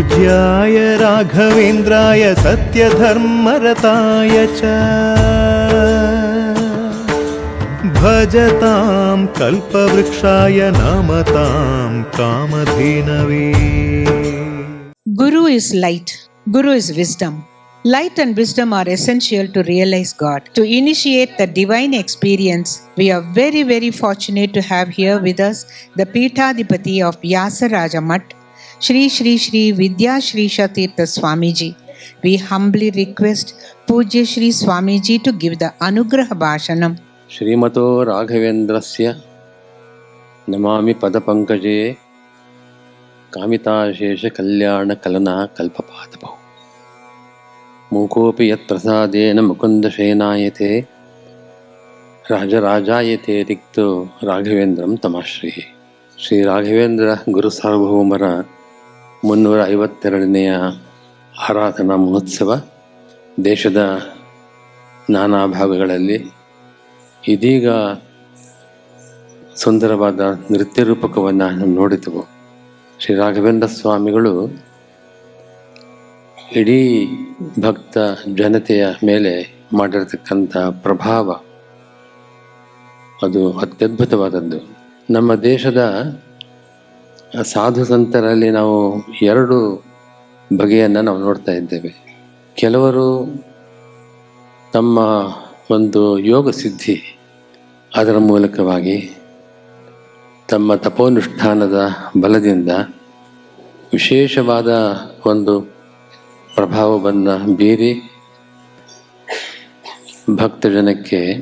पूज्याय राघवेन्द्राय सत्यधर्मरताय च भजतां कल्पवृक्षाय नमतां कामधेनवे Guru is light. Guru is wisdom. Light and wisdom are essential to realize God. To initiate the divine experience, we are very, very fortunate to have here with us the Peethadipati of Vyasaraja Mutt, Shri Shri Shri Vidya Tirtha Swami ji we humbly request pujya Shri Swami ji to give the anugraha bhashana श्रीमतो Raghavendra से नमा पद पंकजे कामिताशेष कल्याण कलना कल्पात मूकोपि यत्प्रसादेन मुकुन्दशयनायते राजराजायते रिक्तो राघवेन्द्रं तमाश्रीः श्रीराघवेन्द्रः गुरुसार्वभौमरा ಮುನ್ನೂರ ಐವತ್ತೆರಡನೆಯ ಆರಾಧನಾ ಮಹೋತ್ಸವ ದೇಶದ ನಾನಾ ಭಾಗಗಳಲ್ಲಿ ಇದೀಗ ಸುಂದರವಾದ ನೃತ್ಯ ರೂಪಕವನ್ನು ನೋಡಿದೆವು. ಶ್ರೀ ರಾಘವೇಂದ್ರ ಸ್ವಾಮಿಗಳು ಇಡೀ ಭಕ್ತ ಜನತೆಯ ಮೇಲೆ ಮಾಡಿರತಕ್ಕಂಥ ಪ್ರಭಾವ ಅದು ಅತ್ಯದ್ಭುತವಾದದ್ದು. ನಮ್ಮ ದೇಶದ ಸಾಧು ಸಂತರಲ್ಲಿ ನಾವು ಎರಡು ಬಗೆಯನ್ನು ನಾವು ನೋಡ್ತಾ ಇದ್ದೇವೆ. ಕೆಲವರು ತಮ್ಮ ಒಂದು ಯೋಗ ಸಿದ್ಧಿ ಅದರ ಮೂಲಕವಾಗಿ ತಮ್ಮ ತಪೋನುಷ್ಠಾನದ ಬಲದಿಂದ ವಿಶೇಷವಾದ ಒಂದು ಪ್ರಭಾವವನ್ನು ಬೀರಿ ಭಕ್ತಜನಕ್ಕೆ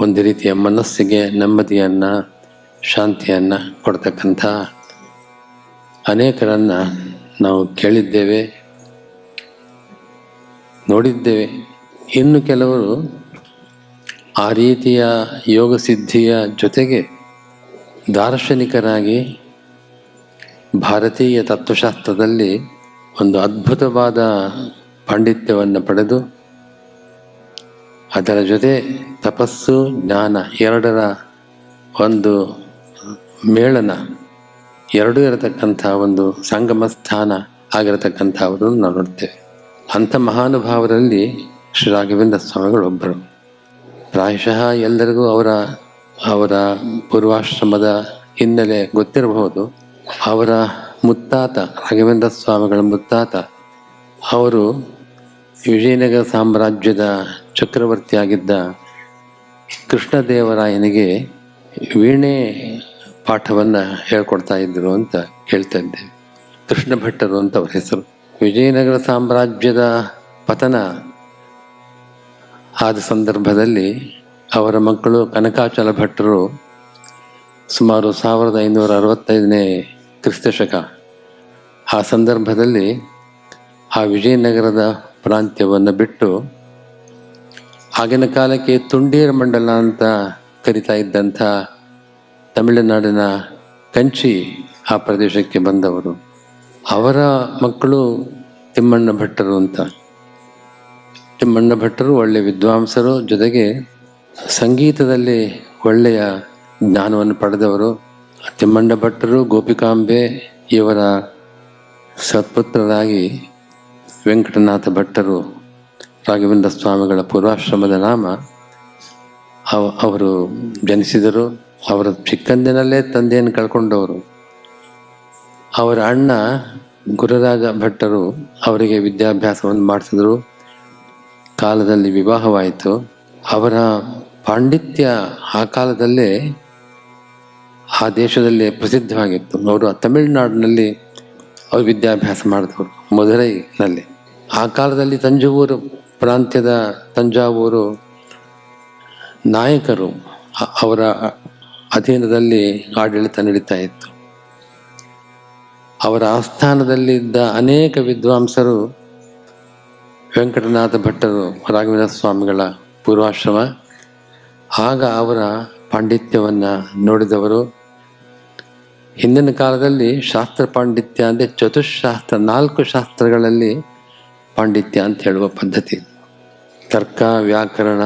ಒಂದು ರೀತಿಯ ಮನಸ್ಸಿಗೆ ನೆಮ್ಮದಿಯನ್ನು ಶಾಂತಿಯನ್ನು ಕೊಡ್ತಕ್ಕಂಥ ಅನೇಕರನ್ನು ನಾವು ಕೇಳಿದ್ದೇವೆ, ನೋಡಿದ್ದೇವೆ. ಇನ್ನು ಕೆಲವರು ಆ ರೀತಿಯ ಯೋಗ ಸಿದ್ಧಿಯ ಜೊತೆಗೆ ದಾರ್ಶನಿಕರಾಗಿ ಭಾರತೀಯ ತತ್ವಶಾಸ್ತ್ರದಲ್ಲಿ ಒಂದು ಅದ್ಭುತವಾದ ಪಾಂಡಿತ್ಯವನ್ನು ಪಡೆದು ಅದರ ಜೊತೆ ತಪಸ್ಸು, ಜ್ಞಾನ ಎರಡರ ಒಂದು ಮೇಳನ ಎರಡೂ ಇರತಕ್ಕಂಥ ಒಂದು ಸಂಗಮ ಸ್ಥಾನ ಆಗಿರತಕ್ಕಂಥವರನ್ನು ನಾವು ನೋಡ್ತೇವೆ. ಅಂಥ ಮಹಾನುಭಾವರಲ್ಲಿ ಶ್ರೀ ರಾಘವೇಂದ್ರ ಸ್ವಾಮಿಗಳು ಒಬ್ಬರು. ಪ್ರಾಯಶಃ ಎಲ್ಲರಿಗೂ ಅವರ ಅವರ ಪೂರ್ವಾಶ್ರಮದ ಹಿನ್ನೆಲೆ ಗೊತ್ತಿರಬಹುದು. ಅವರ ಮುತ್ತಾತ, ರಾಘವೇಂದ್ರ ಸ್ವಾಮಿಗಳ ಮುತ್ತಾತ, ಅವರು ವಿಜಯನಗರ ಸಾಮ್ರಾಜ್ಯದ ಚಕ್ರವರ್ತಿಯಾಗಿದ್ದ ಕೃಷ್ಣದೇವರಾಯನಿಗೆ ವೀಣೆ ಪಾಠವನ್ನು ಹೇಳ್ಕೊಡ್ತಾ ಇದ್ದರು ಅಂತ ಹೇಳ್ತಾ ಇದ್ದೇವೆ ಕೃಷ್ಣ ಭಟ್ಟರು ಅಂತ ಅವರ ಹೆಸರು. ವಿಜಯನಗರ ಸಾಮ್ರಾಜ್ಯದ ಪತನ ಆದ ಸಂದರ್ಭದಲ್ಲಿ ಅವರ ಮಕ್ಕಳು ಕನಕಾಚಲ ಭಟ್ಟರು ಸುಮಾರು ಸಾವಿರದ ಐನೂರ ಅರವತ್ತೈದನೇ ಕ್ರಿಸ್ತಶಕ ಆ ಸಂದರ್ಭದಲ್ಲಿ ಆ ವಿಜಯನಗರದ ಪ್ರಾಂತ್ಯವನ್ನು ಬಿಟ್ಟು ಆಗಿನ ಕಾಲಕ್ಕೆ ತುಂಡೀರ ಮಂಡಲ ಅಂತ ಕರಿತಾ ಇದ್ದಂಥ ತಮಿಳುನಾಡಿನ ಕಂಚಿ ಆ ಪ್ರದೇಶಕ್ಕೆ ಬಂದವರು. ಅವರ ಮಕ್ಕಳು ತಿಮ್ಮಣ್ಣ ಭಟ್ಟರು ಅಂತ. ತಿಮ್ಮಣ್ಣ ಭಟ್ಟರು ಒಳ್ಳೆಯ ವಿದ್ವಾಂಸರು, ಜೊತೆಗೆ ಸಂಗೀತದಲ್ಲಿ ಒಳ್ಳೆಯ ಜ್ಞಾನವನ್ನು ಪಡೆದವರು. ತಿಮ್ಮಣ್ಣ ಭಟ್ಟರು ಗೋಪಿಕಾಂಬೆ ಇವರ ಸತ್ಪುತ್ರರಾಗಿ ವೆಂಕಟನಾಥ ಭಟ್ಟರು, ರಾಘವೇಂದ್ರ ಸ್ವಾಮಿಗಳ ಪೂರ್ವಾಶ್ರಮದ ನಾಮ ಅವರು ಜನಿಸಿದರು. ಅವರ ಚಿಕ್ಕಂದಿನಲ್ಲೇ ತಂದೆಯನ್ನು ಕಳ್ಕೊಂಡವರು. ಅವರ ಅಣ್ಣ ಗುರುರಾಜ ಭಟ್ಟರು ಅವರಿಗೆ ವಿದ್ಯಾಭ್ಯಾಸವನ್ನು ಮಾಡಿಸಿದರು ಕಾಲದಲ್ಲಿ ವಿವಾಹವಾಯಿತು. ಅವರ ಪಾಂಡಿತ್ಯ ಆ ಕಾಲದಲ್ಲೇ ಆ ದೇಶದಲ್ಲಿ ಪ್ರಸಿದ್ಧವಾಗಿತ್ತು. ಅವರು ತಮಿಳುನಾಡಿನಲ್ಲಿ ಅವರು ವಿದ್ಯಾಭ್ಯಾಸ ಮಾಡಿದವರು, ಮಧುರೈನಲ್ಲಿ. ಆ ಕಾಲದಲ್ಲಿ ತಂಜಾವೂರು ಪ್ರಾಂತ್ಯದ ತಂಜಾವೂರು ನಾಯಕರು ಅವರ ಅಧೀನದಲ್ಲಿ ಆಡಳಿತ ನಡೀತಾ ಇತ್ತು. ಅವರ ಆಸ್ಥಾನದಲ್ಲಿದ್ದ ಅನೇಕ ವಿದ್ವಾಂಸರು ವೆಂಕಟನಾಥ ಭಟ್ಟರು ರಾಘವೇಂದ್ರ ಸ್ವಾಮಿಗಳ ಪೂರ್ವಾಶ್ರಮ, ಆಗ ಅವರ ಪಾಂಡಿತ್ಯವನ್ನು ನೋಡಿದವರು. ಹಿಂದಿನ ಕಾಲದಲ್ಲಿ ಶಾಸ್ತ್ರ ಪಾಂಡಿತ್ಯ ಅಂದರೆ ಚತುಶಾಸ್ತ್ರ ನಾಲ್ಕು ಶಾಸ್ತ್ರಗಳಲ್ಲಿ ಪಾಂಡಿತ್ಯ ಅಂತ ಹೇಳುವ ಪದ್ಧತಿ. ತರ್ಕ, ವ್ಯಾಕರಣ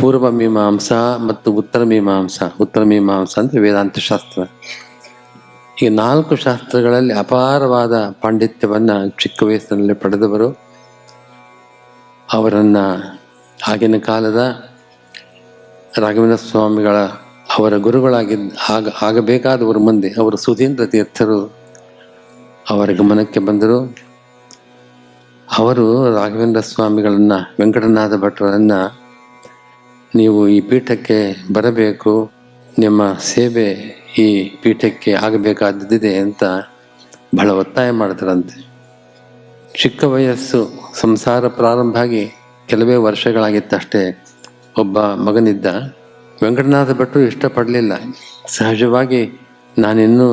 ಪೂರ್ವ ಮೀಮಾಂಸಾ ಮತ್ತು ಉತ್ತರ ಮೀಮಾಂಸಾ ಉತ್ತರ ಮೀಮಾಂಸಾ ಅಂದರೆ ವೇದಾಂತ ಶಾಸ್ತ್ರ ಈ ನಾಲ್ಕು ಶಾಸ್ತ್ರಗಳಲ್ಲಿ ಅಪಾರವಾದ ಪಾಂಡಿತ್ಯವನ್ನು ಚಿಕ್ಕ ವಯಸ್ಸಿನಲ್ಲಿ ಪಡೆದವರು. ಅವರನ್ನು ಆಗಿನ ಕಾಲದ ರಾಘವೇಂದ್ರ ಸ್ವಾಮಿಗಳ ಅವರ ಗುರುಗಳಾಗಿದ್ದ ಆಗ, ಆಗಬೇಕಾದವರು ಮುಂದೆ ಅವರು ಸುಧೀಂದ್ರ ತೀರ್ಥರು ಅವರ ಗಮನಕ್ಕೆ ಬಂದರು. ಅವರು ರಾಘವೇಂದ್ರ ಸ್ವಾಮಿಗಳನ್ನು ವೆಂಕಟನಾಥ ಭಟ್ರನ್ನು ನೀವು ಈ ಪೀಠಕ್ಕೆ ಬರಬೇಕು, ನಿಮ್ಮ ಸೇವೆ ಈ ಪೀಠಕ್ಕೆ ಆಗಬೇಕಾದದ್ದಿದೆ ಅಂತ ಬಹಳ ಒತ್ತಾಯ ಮಾಡ್ತಾರಂತೆ ಚಿಕ್ಕ ವಯಸ್ಸು ಸಂಸಾರ ಪ್ರಾರಂಭ ಆಗಿ ಕೆಲವೇ ವರ್ಷಗಳಾಗಿತ್ತಷ್ಟೇ ಒಬ್ಬ ಮಗನಿದ್ದ. ವೆಂಕಟನಾಥ ಭಟ್ರು ಇಷ್ಟಪಡಲಿಲ್ಲ. ಸಹಜವಾಗಿ ನಾನಿನ್ನೂ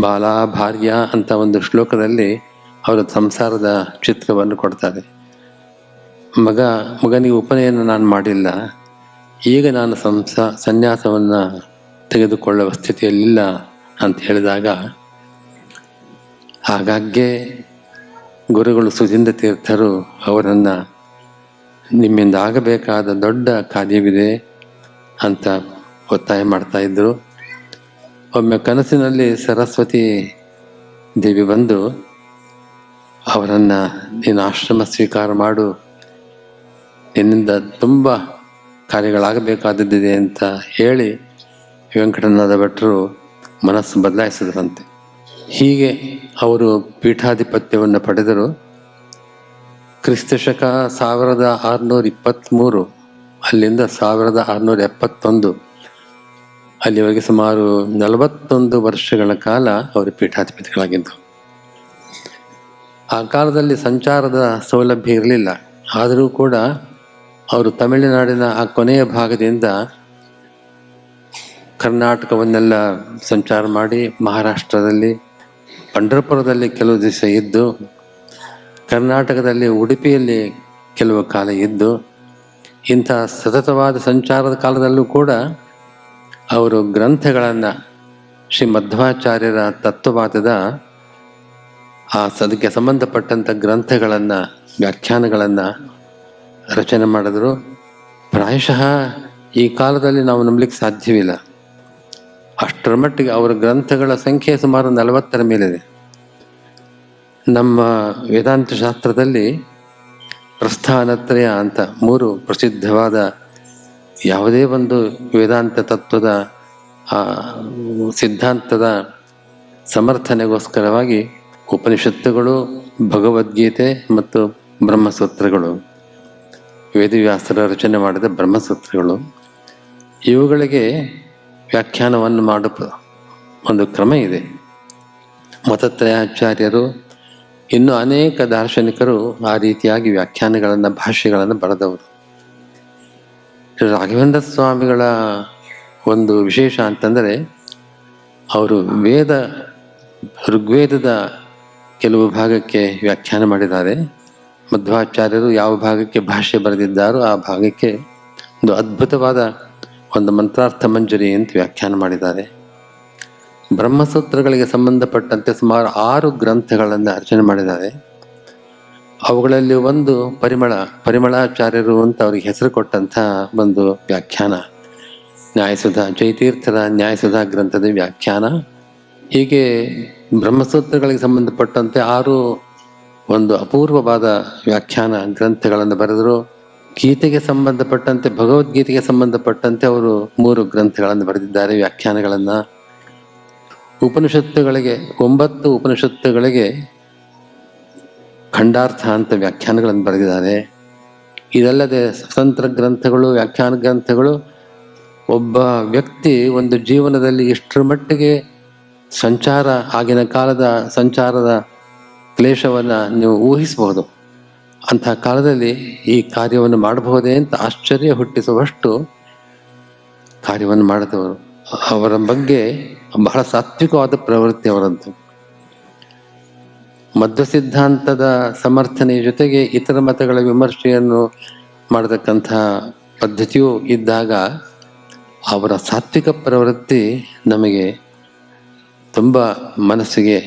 ಬಾಲ ಭಾರ್ಯ ಅಂತ ಒಂದು ಶ್ಲೋಕದಲ್ಲಿ ಅವರ ಸಂಸಾರದ ಚಿತ್ರವನ್ನು ಕೊಡ್ತಾರೆ. ಮಗ ಮಗನಿಗೆ ಉಪನಯನ ನಾನು ಮಾಡಿಲ್ಲ. ಈಗ ನಾನು ಸಂಸ, ಸನ್ಯಾಸವನ್ನು ತೆಗೆದುಕೊಳ್ಳುವ ಸ್ಥಿತಿಯಲ್ಲಿಲ್ಲ ಅಂತ ಹೇಳಿದಾಗ, ಆಗಾಗ್ಗೆ ಗುರುಗಳು ಸುಧೀಂದ್ರ ತೀರ್ಥರು ಅವರನ್ನು, ನಿಮ್ಮಿಂದ ಆಗಬೇಕಾದ ದೊಡ್ಡ ಕಾರ್ಯವಿದೆ ಅಂತ ಒತ್ತಾಯ ಮಾಡ್ತಾಯಿದ್ರು ಒಮ್ಮೆ ಕನಸಿನಲ್ಲಿ ಸರಸ್ವತಿ ದೇವಿ ಬಂದು ಅವರನ್ನು ನೀನು ಆಶ್ರಮ ಸ್ವೀಕಾರ ಮಾಡು ನಿನ್ನಿಂದ ತುಂಬ ಕಾರ್ಯಗಳಾಗಬೇಕಾದದ್ದಿದೆ ಅಂತ ಹೇಳಿ ವೆಂಕಟನಾಥ ಭಟ್ರು ಮನಸ್ಸು ಬದಲಾಯಿಸಿದ್ರಂತೆ. ಹೀಗೆ ಅವರು ಪೀಠಾಧಿಪತ್ಯವನ್ನು ಪಡೆದರು. ಕ್ರಿಸ್ತ ಶಕ ಸಾವಿರದ ಆರುನೂರ ಇಪ್ಪತ್ತ್ಮೂರು ಅಲ್ಲಿಂದ ಸಾವಿರದ ಆರುನೂರ ಎಪ್ಪತ್ತೊಂದು, ಅಲ್ಲಿವರೆಗೆ ಸುಮಾರು ನಲವತ್ತೊಂದು ವರ್ಷಗಳ ಕಾಲ ಅವರು ಪೀಠಾಧಿಪತಿಗಳಾಗಿದ್ದರು. ಆ ಕಾಲದಲ್ಲಿ ಸಂಚಾರದ ಸೌಲಭ್ಯ ಇರಲಿಲ್ಲ. ಆದರೂ ಕೂಡ ಅವರು ತಮಿಳುನಾಡಿನ ಆ ಕೊನೆಯ ಭಾಗದಿಂದ ಕರ್ನಾಟಕವನ್ನೆಲ್ಲ ಸಂಚಾರ ಮಾಡಿ ಮಹಾರಾಷ್ಟ್ರದಲ್ಲಿ ಪಂಢರಪುರದಲ್ಲಿ ಕೆಲವು ದಿವಸ ಇದ್ದು, ಕರ್ನಾಟಕದಲ್ಲಿ ಉಡುಪಿಯಲ್ಲಿ ಕೆಲವು ಕಾಲ ಇದ್ದು, ಇಂಥ ಸತತವಾದ ಸಂಚಾರದ ಕಾಲದಲ್ಲೂ ಕೂಡ ಅವರು ಗ್ರಂಥಗಳನ್ನು ಶ್ರೀ ಮಧ್ವಾಚಾರ್ಯರ ತತ್ವವಾದದ ಆ ಸದಕ್ಕೆ ಸಂಬಂಧಪಟ್ಟಂಥ ಗ್ರಂಥಗಳನ್ನು, ವ್ಯಾಖ್ಯಾನಗಳನ್ನು ರಚನೆ ಮಾಡಿದ್ರು. ಪ್ರಾಯಶಃ ಈ ಕಾಲದಲ್ಲಿ ನಾವು ನಂಬಲಿಕ್ಕೆ ಸಾಧ್ಯವಿಲ್ಲ. ಅಷ್ಟರ ಮಟ್ಟಿಗೆ ಅವರ ಗ್ರಂಥಗಳ ಸಂಖ್ಯೆ ಸುಮಾರು ನಲವತ್ತರ ಮೇಲಿದೆ. ನಮ್ಮ ವೇದಾಂತ ಶಾಸ್ತ್ರದಲ್ಲಿ ಪ್ರಸ್ಥಾನತ್ರಯ ಅಂತ ಮೂರು ಪ್ರಸಿದ್ಧವಾದ ಯಾವುದೇ ಒಂದು ವೇದಾಂತ ತತ್ವದ ಸಿದ್ಧಾಂತದ ಸಮರ್ಥನೆಗೋಸ್ಕರವಾಗಿ ಉಪನಿಷತ್ತುಗಳು, ಭಗವದ್ಗೀತೆ ಮತ್ತು ಬ್ರಹ್ಮಸೂತ್ರಗಳು. ವೇದವ್ಯಾಸರ ರಚನೆ ಮಾಡಿದ ಬ್ರಹ್ಮಸೂತ್ರಗಳು, ಇವುಗಳಿಗೆ ವ್ಯಾಖ್ಯಾನವನ್ನು ಮಾಡುವ ಒಂದು ಕ್ರಮ ಇದೆ. ಮತತ್ರಯಾಚಾರ್ಯರು ಇನ್ನು ಅನೇಕ ದಾರ್ಶನಿಕರು ಆ ರೀತಿಯಾಗಿ ವ್ಯಾಖ್ಯಾನಗಳನ್ನು ಭಾಷೆಗಳನ್ನು ಬರೆದವರು. ರಾಘವೇಂದ್ರ ಸ್ವಾಮಿಗಳ ಒಂದು ವಿಶೇಷ ಅಂತಂದರೆ, ಅವರು ವೇದ, ಋಗ್ವೇದದ ಕೆಲವು ಭಾಗಕ್ಕೆ ವ್ಯಾಖ್ಯಾನ ಮಾಡಿದ್ದಾರೆ. ಮಧ್ವಾಚಾರ್ಯರು ಯಾವ ಭಾಗಕ್ಕೆ ಭಾಷೆ ಬರೆದಿದ್ದಾರೋ ಆ ಭಾಗಕ್ಕೆ ಒಂದು ಅದ್ಭುತವಾದ ಒಂದು ಮಂತ್ರಾರ್ಥ ಮಂಜರಿ ಅಂತ ವ್ಯಾಖ್ಯಾನ ಮಾಡಿದ್ದಾರೆ. ಬ್ರಹ್ಮಸೂತ್ರಗಳಿಗೆ ಸಂಬಂಧಪಟ್ಟಂತೆ ಸುಮಾರು ಆರು ಗ್ರಂಥಗಳನ್ನು ಅರ್ಚನೆ ಮಾಡಿದ್ದಾರೆ. ಅವುಗಳಲ್ಲಿ ಒಂದು ಪರಿಮಳ, ಪರಿಮಳಾಚಾರ್ಯರು ಅಂತ ಅವರಿಗೆ ಹೆಸರು ಕೊಟ್ಟಂಥ ಒಂದು ವ್ಯಾಖ್ಯಾನ. ನ್ಯಾಯಸುಧಾ, ಜಯತೀರ್ಥರ ನ್ಯಾಯಸುಧ ಗ್ರಂಥದ ವ್ಯಾಖ್ಯಾನ. ಹೀಗೆ ಬ್ರಹ್ಮಸೂತ್ರಗಳಿಗೆ ಸಂಬಂಧಪಟ್ಟಂತೆ ಆರು ಒಂದು ಅಪೂರ್ವವಾದ ವ್ಯಾಖ್ಯಾನ ಗ್ರಂಥಗಳನ್ನು ಬರೆದರು ಗೀತೆಗೆ ಸಂಬಂಧಪಟ್ಟಂತೆ, ಭಗವದ್ಗೀತೆಗೆ ಸಂಬಂಧಪಟ್ಟಂತೆ ಅವರು ಮೂರು ಗ್ರಂಥಗಳನ್ನು ಬರೆದಿದ್ದಾರೆ, ವ್ಯಾಖ್ಯಾನಗಳನ್ನು. ಉಪನಿಷತ್ತುಗಳಿಗೆ, ಒಂಬತ್ತು ಉಪನಿಷತ್ತುಗಳಿಗೆ ಖಂಡಾರ್ಥ ಅಂತ ವ್ಯಾಖ್ಯಾನಗಳನ್ನು ಬರೆದಿದ್ದಾರೆ. ಇದಲ್ಲದೆ ಸ್ವತಂತ್ರ ಗ್ರಂಥಗಳು, ವ್ಯಾಖ್ಯಾನ ಗ್ರಂಥಗಳು, ಒಬ್ಬ ವ್ಯಕ್ತಿ ಒಂದು ಜೀವನದಲ್ಲಿ ಎಷ್ಟರ ಮಟ್ಟಿಗೆ ಸಂಚಾರ, ಆಗಿನ ಕಾಲದ ಸಂಚಾರದ ಕ್ಲೇಶವನ್ನು ನೀವು ಊಹಿಸಬಹುದು. ಅಂತಹ ಕಾಲದಲ್ಲಿ ಈ ಕಾರ್ಯವನ್ನು ಮಾಡಬಹುದೇ ಅಂತ ಆಶ್ಚರ್ಯ ಹುಟ್ಟಿಸುವಷ್ಟು ಕಾರ್ಯವನ್ನು ಮಾಡಿದವರು. ಅವರ ಬಗ್ಗೆ ಬಹಳ ಸಾತ್ವಿಕವಾದ ಪ್ರವೃತ್ತಿ ಅವರದ್ದು ಮಧ್ವ ಸಿದ್ಧಾಂತದ ಸಮರ್ಥನೆಯ ಜೊತೆಗೆ ಇತರ ಮತಗಳ ವಿಮರ್ಶೆಯನ್ನು ಮಾಡತಕ್ಕಂಥ ಪದ್ಧತಿಯೂ ಇದ್ದಾಗ ಅವರ ಸಾತ್ವಿಕ ಪ್ರವೃತ್ತಿ ನಮಗೆ ತುಂಬ ಮನಸ್ಸಿಗೆ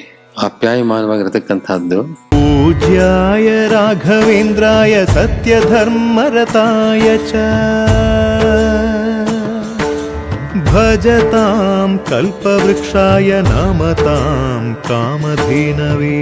ಆಪ್ಯಾಯಮಾನವಾಗಿರತಕ್ಕಂಥದ್ದು पूज्याय राघवेन्द्राय सत्यधर्मरताय च भजतां कल्पवृक्षाय नमतां कामधेनवे